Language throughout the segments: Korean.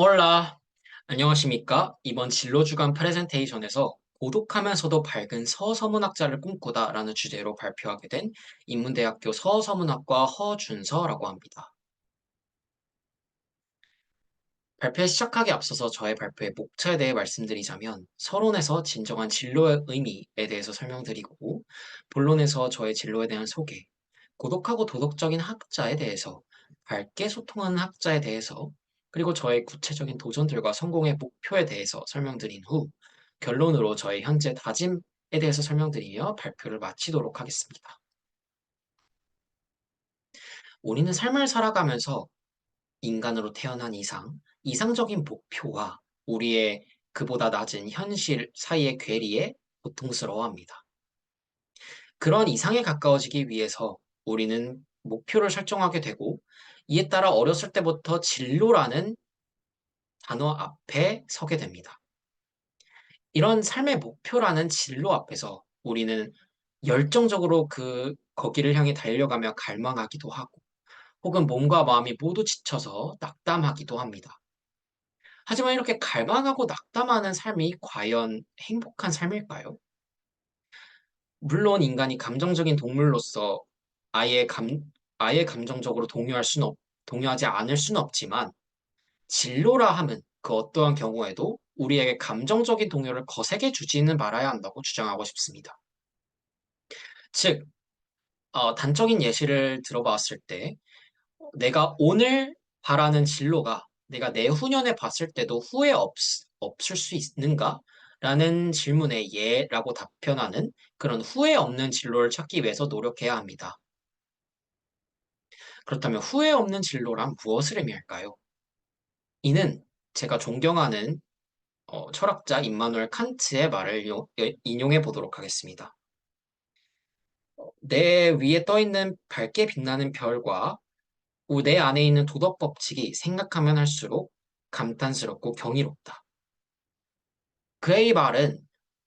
올라, 안녕하십니까? 이번 진로주간 프레젠테이션에서 고독하면서도 밝은 서서문학자를 꿈꾸다 라는 주제로 발표하게 된 인문대학교 서서문학과 허준서라고 합니다. 발표 시작하기 앞서서 저의 발표의 목차에 대해 말씀드리자면 서론에서 진정한 진로의 의미에 대해서 설명드리고 본론에서 저의 진로에 대한 소개, 고독하고 도덕적인 학자에 대해서 밝게 소통하는 학자에 대해서 그리고 저의 구체적인 도전들과 성공의 목표에 대해서 설명드린 후 결론으로 저의 현재 다짐에 대해서 설명드리며 발표를 마치도록 하겠습니다. 우리는 삶을 살아가면서 인간으로 태어난 이상 이상적인 목표와 우리의 그보다 낮은 현실 사이의 괴리에 고통스러워합니다. 그런 이상에 가까워지기 위해서 우리는 목표를 설정하게 되고 이에 따라 어렸을 때부터 진로라는 단어 앞에 서게 됩니다. 이런 삶의 목표라는 진로 앞에서 우리는 열정적으로 그 거기를 향해 달려가며 갈망하기도 하고 혹은 몸과 마음이 모두 지쳐서 낙담하기도 합니다. 하지만 이렇게 갈망하고 낙담하는 삶이 과연 행복한 삶일까요? 물론 인간이 감정적인 동물로서 아예 감, 아예 감정적으로 동요할 수는 없, 동요하지 않을 수는 없지만 진로라 함은 그 어떠한 경우에도 우리에게 감정적인 동요를 거세게 주지는 말아야 한다고 주장하고 싶습니다. 즉, 어, 단적인 예시를 들어봤을 때 내가 오늘 바라는 진로가 내가 내후년에 봤을 때도 후회 없, 없을 수 있는가? 라는 질문에 예라고 답변하는 그런 후회 없는 진로를 찾기 위해서 노력해야 합니다. 그렇다면 후회 없는 진로란 무엇을 의미할까요? 이는 제가 존경하는 어, 철학자 임마누엘 칸트의 말을 인용해 보도록 하겠습니다. 어, 내 위에 떠 있는 밝게 빛나는 별과 내 안에 있는 도덕 법칙이 생각하면 할수록 감탄스럽고 경이롭다. 그의 말은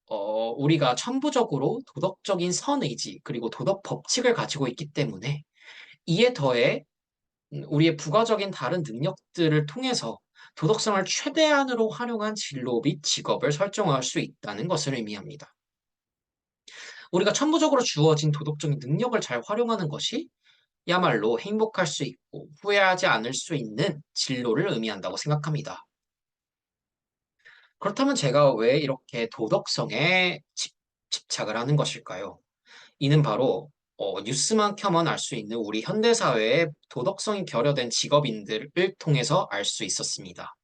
어, 우리가 천부적으로 도덕적인 선의지 그리고 도덕 법칙을 가지고 있기 때문에 이에 더해 우리의 부가적인 다른 능력들을 통해서 도덕성을 최대한으로 활용한 진로 및 직업을 설정할 수 있다는 것을 의미합니다. 우리가 천부적으로 주어진 도덕적인 능력을 잘 활용하는 것이 야말로 행복할 수 있고 후회하지 않을 수 있는 진로를 의미한다고 생각합니다. 그렇다면 제가 왜 이렇게 도덕성에 집, 집착을 하는 것일까요? 이는 바로 어, 뉴스만 켜면 알수 있는 우리 현대사회의 도덕성이 결여된 직업인들을 통해서 알 수 있었습니다.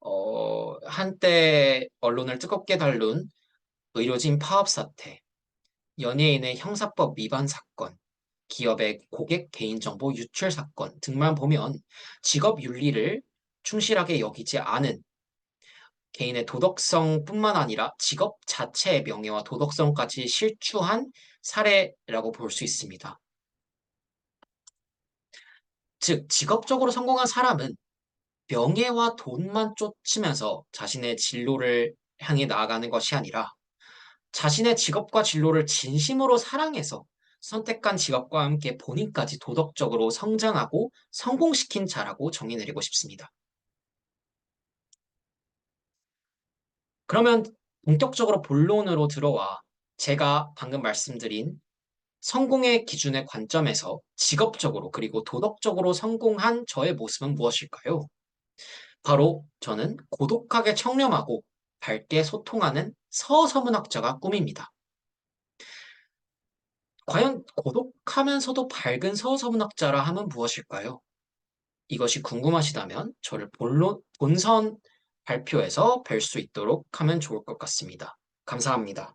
어, 한때 언론을 뜨겁게 다룬 의료진 파업 사태, 연예인의 형사법 위반 사건, 기업의 고객 개인정보 유출 사건 등만 보면 직업 윤리를 충실하게 여기지 않은 개인의 도덕성뿐만 아니라 직업 자체의 명예와 도덕성까지 실추한 사례라고 볼 수 있습니다. 즉, 직업적으로 성공한 사람은 명예와 돈만 쫓으면서 자신의 진로를 향해 나아가는 것이 아니라 자신의 직업과 진로를 진심으로 사랑해서 선택한 직업과 함께 본인까지 도덕적으로 성장하고 성공시킨 자라고 정의 내리고 싶습니다. 그러면 본격적으로 본론으로 들어와 제가 방금 말씀드린 성공의 기준의 관점에서 직업적으로 그리고 도덕적으로 성공한 저의 모습은 무엇일까요? 바로 저는 고독하게 청렴하고 밝게 소통하는 서서문학자가 꿈입니다. 과연 고독하면서도 밝은 서서문학자라 함은 무엇일까요? 이것이 궁금하시다면 저를 본론, 본선 발표에서 뵐 수 있도록 하면 좋을 것 같습니다. 감사합니다.